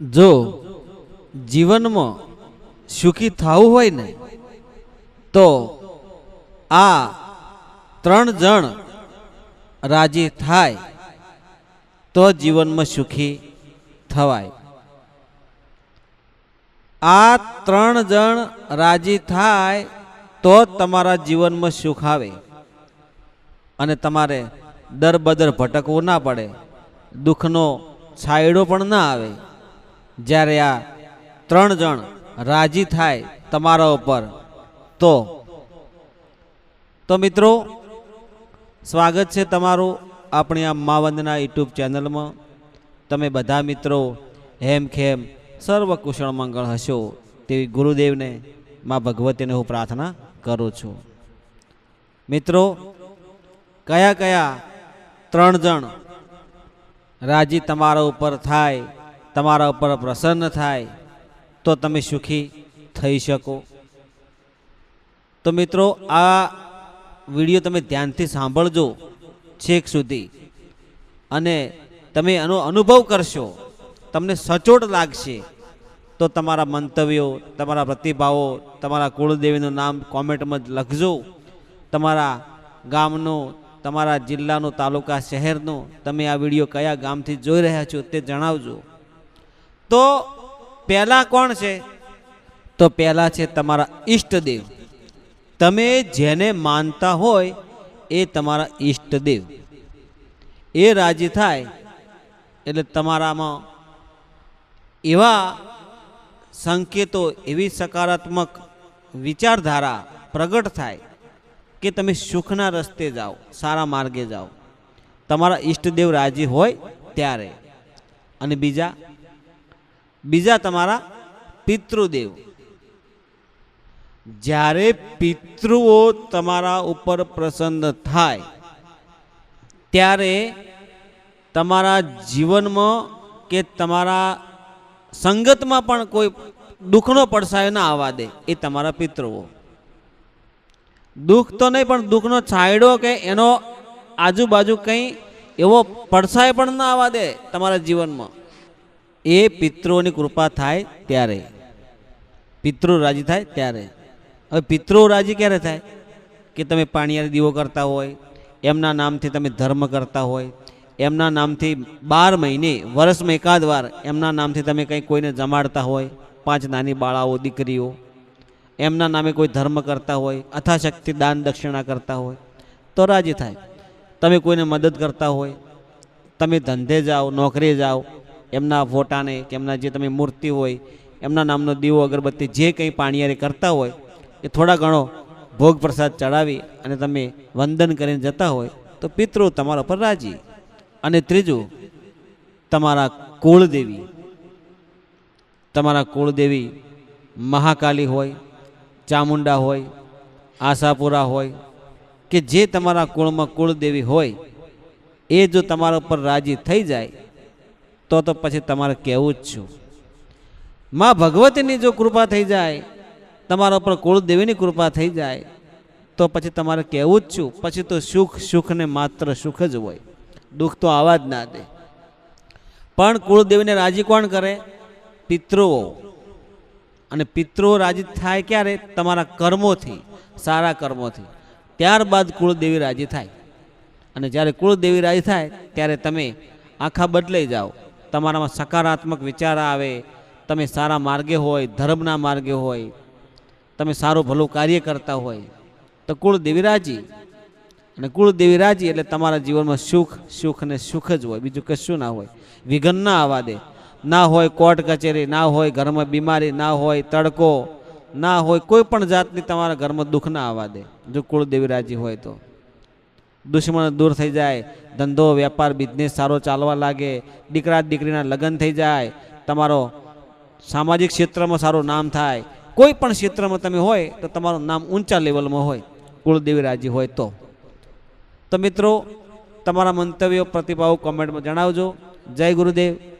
જો જીવનમાં સુખી થવું હોય ને, તો આ ત્રણ જણ રાજી થાય તો જીવનમાં સુખી થવાય. આ ત્રણ જણ રાજી થાય તો તમારા જીવનમાં સુખ આવે અને તમારે દર બદર ભટકવું ના પડે, દુઃખનો છાયડો પણ ના આવે. જ્યારે આ ત્રણ જણ રાજી થાય તમારા ઉપર, તો તો મિત્રો, સ્વાગત છે તમારું આપણી આ માવંદના યુટ્યુબ ચેનલમાં. તમે બધા મિત્રો હેમ ખેમ કુશળ મંગળ હશો તેવી ગુરુદેવને મા ભગવતીને હું પ્રાર્થના કરું છું. મિત્રો, કયા કયા ત્રણ જણ રાજી તમારા ઉપર થાય તમારા ઉપર પ્રસન્ન થાય, તો તમે સુખી થઈ શકો. તો મિત્રો, આ વીડિયો તમે ધ્યાનથી સાંભળજો છેક સુધી. અને તમે એનો અનુભવ કરશો, તમને સચોટ લાગશે. તો તમારા મંતવ્યો, તમારા પ્રતિભાવો, તમારા કુળદેવીનું નામ કોમેન્ટમાં જ લખજો. તમારા ગામનો, તમારા જિલ્લાનું, તાલુકા, શહેરનો તમે આ વીડિયો કયા ગામથી જોઈ રહ્યા છો તે જણાવજો. તો પહેલાં કોણ છે? તો પહેલાં છે તમારા ઈષ્ટદેવ. તમે જેને માનતા હોય એ તમારા ઈષ્ટદેવ. એ રાજી થાય એટલે તમારામાં એવા સંકેતો, એવી સકારાત્મક વિચારધારા પ્રગટ થાય કે તમે સુખના રસ્તે જાઓ, સારા માર્ગે જાઓ. તમારા ઈષ્ટદેવ રાજી હોય ત્યારે. અને બીજા બીજા તમારા પિતૃદેવ. જ્યારે પિતૃઓ તમારા ઉપર પ્રસન્ન થાય, ત્યારે તમારા જીવનમાં કે તમારા સંગતમાં પણ કોઈ દુઃખનો પડછાયો ના આવવા દે, એ તમારા પિતૃઓ. દુઃખ તો નહીં, પણ દુઃખનો છાંયડો કે એનો આજુબાજુ કંઈ એવો પડસાય પણ ના આવવા દે તમારા જીવનમાં. એ પિતૃઓની કૃપા થાય ત્યારે. પિતૃ રાજી થાય ત્યારે. હવે પિતૃ રાજી ક્યારે થાય? કે તમે પાણીયારી દીવો કરતા હોય, એમના નામથી તમે ધર્મ કરતા હોય, એમના નામથી બાર મહિને, વર્ષમાં એકાદ વાર એમના નામથી તમે કંઈ કોઈને જમાડતા હોય, પાંચ નાની બાળાઓ, દીકરીઓ, એમના નામે કોઈ ધર્મ કરતા હોય, અથાશક્તિ, દાન, દક્ષિણા કરતા હોય, તો રાજી થાય. તમે કોઈને મદદ કરતા હોય, તમે ધંધે જાઓ નોકરીએ જાઓ એમના ફોટાને કે એમના જે તમે મૂર્તિ હોય, એમના નામનો દીવો અગરબત્તી જે કંઈ પાણીયારી કરતા હોય, એ થોડા ઘણો ભોગ પ્રસાદ ચડાવી અને તમે વંદન કરીને જતા હોય, તો પિતૃ તમારા પર રાજી. અને ત્રીજું, તમારા કુળદેવી. તમારા કુળદેવી મહાકાલી હોય, ચામુંડા હોય, આશાપુરા હોય, કે જે તમારા કુળમાં કુળદેવી હોય, એ જો તમારા ઉપર રાજી થઈ જાય તો તો પછી તમારે કહેવું જ છું. માં ભગવતીની જો કૃપા થઈ જાય, તમારા ઉપર કુળદેવીની કૃપા થઈ જાય, તો પછી તમારે કહેવું જ છું. પછી તો સુખ, સુખને માત્ર સુખ જ હોય. દુઃખ તો આવા જ ના દે. પણ કુળદેવીને રાજી કોણ કરે? પિતૃઓ. અને પિતૃઓ રાજી થાય ક્યારે? તમારા કર્મોથી, સારા કર્મોથી. ત્યારબાદ કુળદેવી રાજી થાય. અને જ્યારે કુળદેવી રાજી થાય, ત્યારે તમે આખા બદલાઈ જાઓ. તમારામાં સકારાત્મક વિચાર આવે, તમે સારા માર્ગે હોય, ધર્મના માર્ગે હોય, તમે સારું ભલું કાર્ય કરતા હોય, તો કુળ દેવીરાજી અને કુળ દેવીરાજી એટલે તમારા જીવનમાં સુખ સુખ અને સુખ જ હોય, બીજું કશું ના હોય. વિઘન ના આવવા દે. ના હોય કોર્ટ કચેરી, ના હોય ઘરમાં બીમારી, ના હોય તડકો, ના હોય કોઈ પણ જાતની તમારા ઘરમાં દુઃખ ના આવવા દે, જો કુળદેવી રાજી હોય તો. દુશ્મન દૂર થઈ જાય. ધંધો, વેપાર બિઝનેસ સારો ચાલવા લાગે. દીકરા દીકરીના લગ્ન થઈ જાય. તમારો સામાજિક ક્ષેત્રમાં સારું નામ થાય. કોઈ પણ ક્ષેત્રમાં તમે હોય તો તમારું નામ ઊંચા લેવલમાં હોય. કુળદેવી રાજી હોય તો. તો મિત્રો, તમારા મંતવ્યો, પ્રતિભાવો કોમેન્ટમાં જણાવજો. જય ગુરુદેવ.